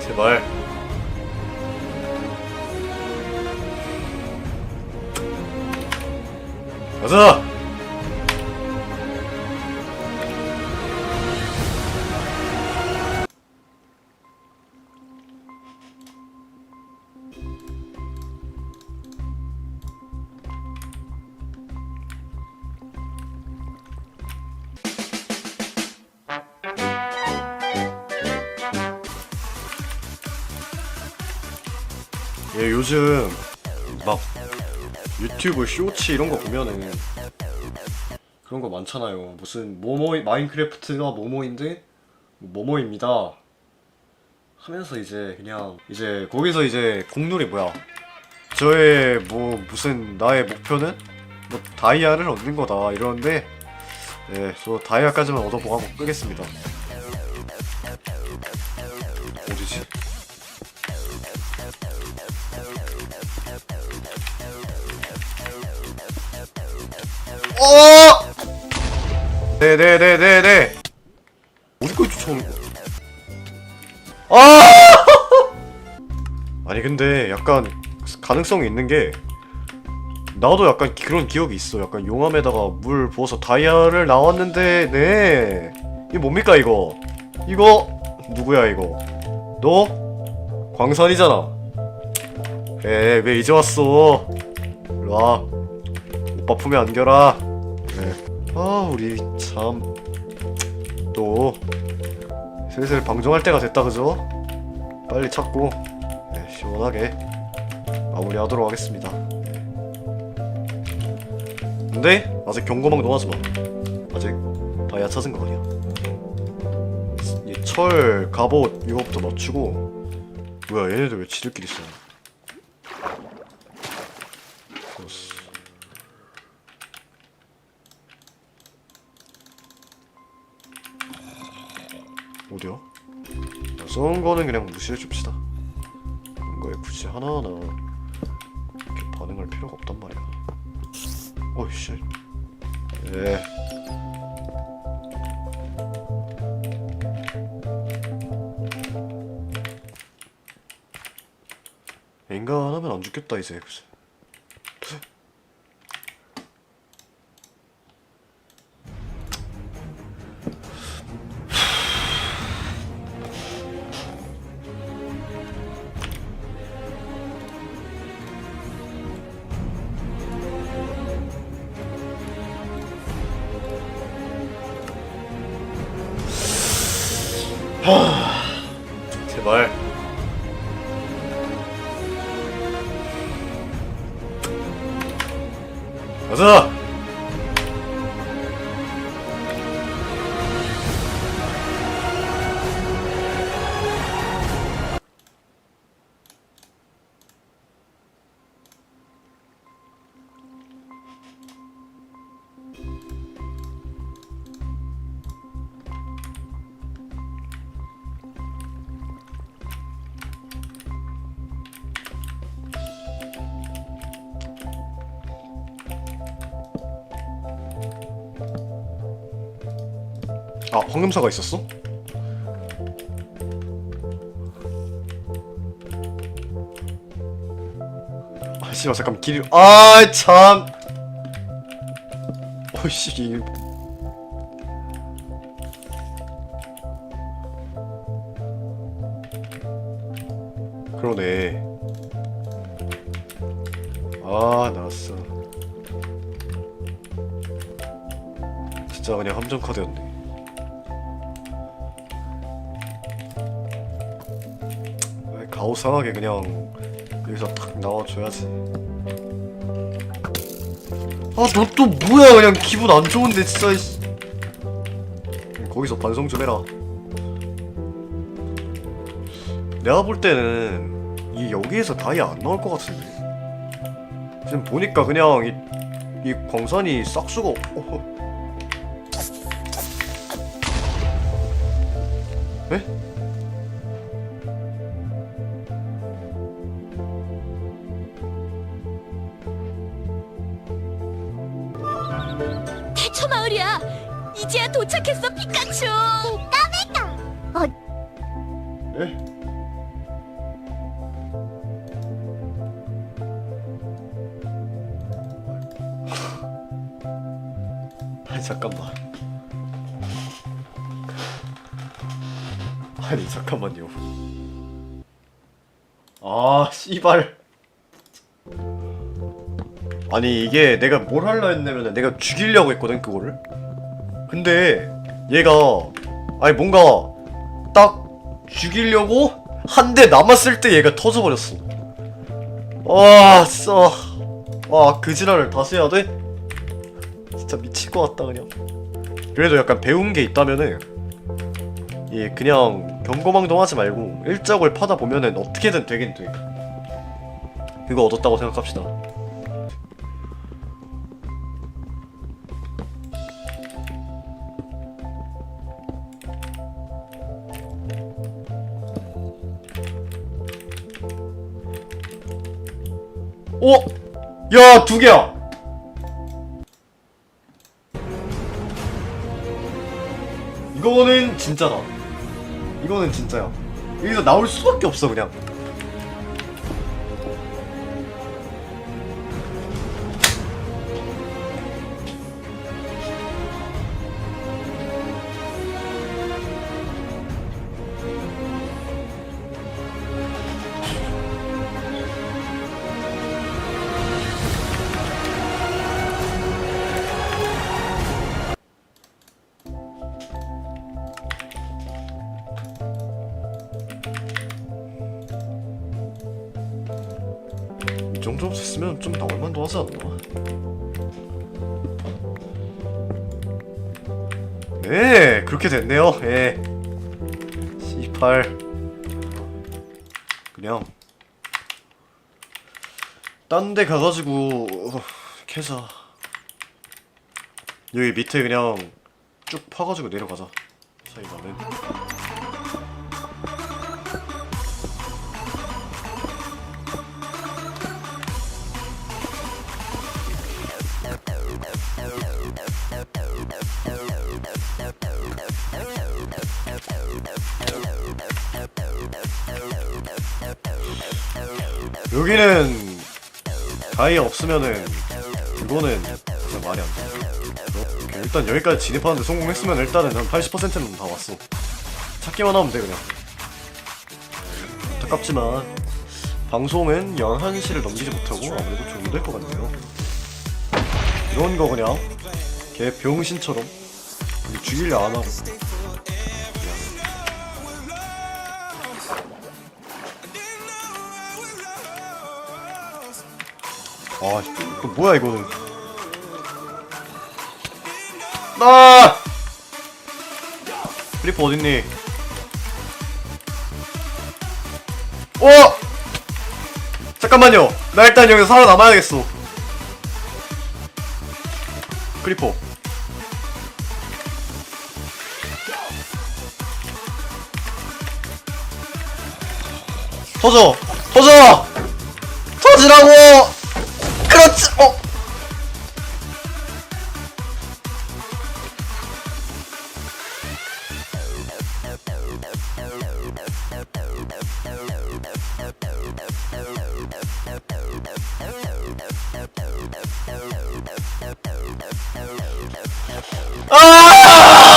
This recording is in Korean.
제발. 가자! 예, 요즘 막 유튜브 쇼츠 이런 거 보면은 그런 거 많잖아요. 무슨 모모 마인크래프트가 모모인데 모모입니다. 하면서 이제 그냥 이제 거기서 이제 공룰이 뭐야? 저의 뭐 무슨 나의 목표는 뭐 다이아를 얻는 거다 이러는데 네, 저 다이아까지만 얻어보고 끄겠습니다. 어! 네네네네네. 어디까지 쫓아오는 거야? 아! 아니 근데 약간 가능성이 있는 게 나도 약간 그런 기억이 있어. 약간 용암에다가 물 부어서 다이아를 나왔는데 네. 이게 뭡니까 이거? 이거 누구야 이거? 너 광산이잖아. 에, 왜 이제 왔어? 일로 와. 오빠 품에 안겨라. 네. 아, 우리 참. 또. 슬슬 방종할 때가 됐다, 그죠? 빨리 찾고, 네, 시원하게 마무리하도록 하겠습니다. 네. 근데, 아직 경고망동 하지 마. 아직 다이아 찾은 거 아니야. 이 철, 갑옷, 이거부터 맞추고. 뭐야, 얘네들 왜 지들끼리? 좋았어. 어디야? 쏜 거는 그냥 무시해 줍시다. 그런 거에 굳이 하나하나 이렇게 반응할 필요가 없단 말이야. 어이씨. 예. 인간 하면 안 죽겠다 이제. 제발. oh. 아 황금사가 있었어? 아 씨발 잠깐 길이 아참. 어이씨 이- 그러네. 아 나왔어. 진짜 그냥 함정 카드였네 왜 가오상하게 그냥 여기서 탁 나와줘야지 아 너 또 뭐야 그냥 기분 안 좋은데 진짜 이씨. 거기서 반성 좀 해라 내가 볼 때는 이 여기에서 다이아 안 나올 것 같은데 지금 보니까 그냥 이, 이 광산이 싹수가 어. 에? 도착했어, 피카츄. 어 있는데? 아니 잠깐만. 아니 잠깐만요. 아 씨발. 아니 이게 내가 뭘 하려 했냐면 내가 죽이려고 했거든 그거를 근데 얘가 아니 뭔가 딱 죽이려고 한 대 남았을 때 얘가 터져버렸어. 와 진짜. 와 그지랄을 다시 해야 돼? 진짜 미칠 것 같다 그냥. 그래도 약간 배운 게 있다면은 예 그냥 경거망동하지 말고 일작을 파다 보면은 어떻게든 되긴 돼. 그거 얻었다고 생각합시다 오! 야, 두 개야! 이거는 진짜다. 이거는 진짜야. 여기서 나올 수밖에 없어, 그냥. 정도 됐으면 좀 나올 만도 하지 않나? 네, 그렇게 됐네요. 예. C8. 그냥 딴 데 가가지고 어, 캐자. 여기 밑에 그냥 쭉 파가지고 내려가자. 사이가는. 여기는 다이아 없으면은 그거는 진짜 말이 안 돼. 오케이, 일단 여기까지 진입하는데 성공했으면 일단은 한 80%는 다 왔어. 찾기만 하면 돼 그냥. 안타깝지만 방송은 11시를 넘기지 못하고 아무래도 좀 힘들 것 같네요. 이런 거 그냥 개 병신처럼 죽이려 안 하고 아, 또 뭐야 이거는? 나! 플리퍼 어딨니? 어! 잠깐만요. 나 일단 여기서 살아남아야겠어. 크리퍼. 터져! 터져! 터지라고! 그렇지! 어! 아!